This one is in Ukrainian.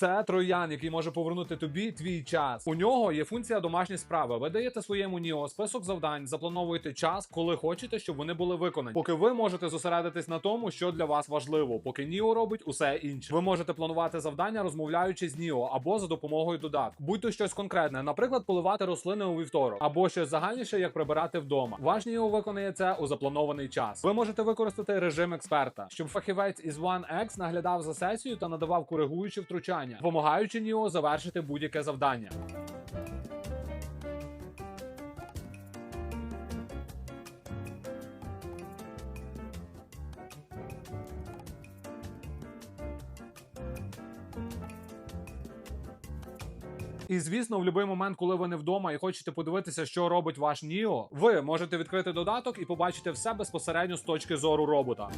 Це троян, який може повернути тобі твій час. У нього є функція домашні справи. Ви даєте своєму Ніо список завдань, заплановуєте час, коли хочете, щоб вони були виконані. Поки ви можете зосередитись на тому, що для вас важливо, поки Ніо робить усе інше. Ви можете планувати завдання, розмовляючи з Ніо або за допомогою додатку. Будь то щось конкретне, наприклад, поливати рослини у вівторок, або щось загальніше, як прибирати вдома. Ваш Ніо виконує це у запланований час. Ви можете використати режим експерта, щоб фахівець із OneX наглядав за сесією та надавав коригуючі втручання, допомагаючи Ніо завершити будь-яке завдання. І звісно, в будь-який момент, коли ви не вдома і хочете подивитися, що робить ваш Ніо, ви можете відкрити додаток і побачити все безпосередньо з точки зору робота.